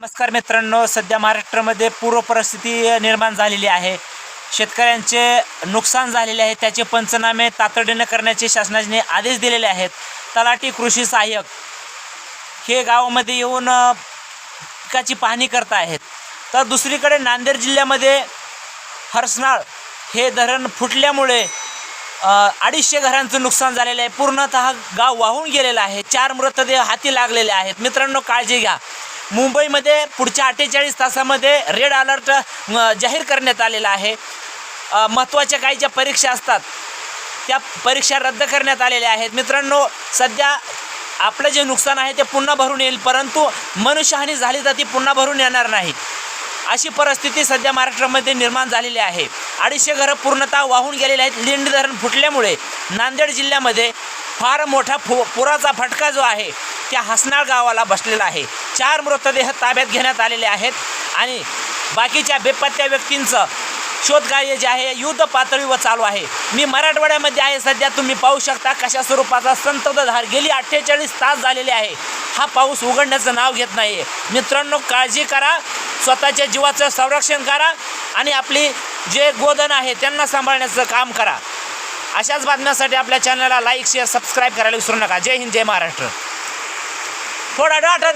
नमस्कार मित्रांनो सध्या महाराष्ट्रामध्ये पूर्व परिस्थिती निर्माण झालेली आहे. शेतकऱ्यांचे नुकसान झालेले आहे त्याचे पंचनामे तातडीनं करण्याचे शासनाने आदेश दिलेले आहेत. तलाठी कृषी सहाय्यक हे गावामध्ये येऊन पिकाची पाहणी करत आहेत. तर दुसरीकडे नांदेड जिल्ह्यामध्ये हरसनाळ हे धरण फुटल्यामुळे अडीचशे घरांचं नुकसान झालेलं आहे. पूर्णतः गाव वाहून गेलेलं आहे. चार मृतदेह हाती लागलेले आहेत. मित्रांनो काळजी घ्या. मुंबईमध्ये पुढच्या अठ्ठेचाळीस तासामध्ये रेड अलर्ट जाहीर करण्यात आलेला आहे. महत्त्वाच्या काही ज्या परीक्षा असतात त्या परीक्षा रद्द करण्यात आलेल्या आहेत. मित्रांनो सध्या आपलं जे नुकसान आहे ते पुन्हा भरून येईल परंतु मनुष्यहानी झाली तर ती पुन्हा भरून येणार नाही. अशी परिस्थिती सध्या महाराष्ट्रामध्ये निर्माण झालेली आहे. अडीचशे घरं पूर्णतः वाहून गेलेले आहेत. लिंडी धरण फुटल्यामुळे नांदेड जिल्ह्यामध्ये फार मोठा फु पुराचा फटका जो आहे त्या हसनाळ गावाला बसलेला आहे. चार मृतदेह ताब्यात घेण्यात आलेले आहेत आणि बाकीच्या बेपत्त्या व्यक्तींचं शोधकार्य जे आहे युद्ध पातळीवर चालू आहे. मी मराठवाड्यामध्ये आहे सध्या तुम्ही पाहू शकता कशा स्वरूपाचा संततधार गेली अठ्ठेचाळीस तास झालेले आहे. हा पाऊस उघडण्याचं नाव घेत नाही आहे मित्रांनो काळजी करा स्वतःच्या जीवाचं संरक्षण करा आणि आपली जे गोधन आहे त्यांना सांभाळण्याचं काम करा. अशाच बातम्यांसाठी आपल्या चॅनलला लाईक शेअर सबस्क्राईब करायला विसरू नका. जय हिंद जय महाराष्ट्र. थोडा डाटा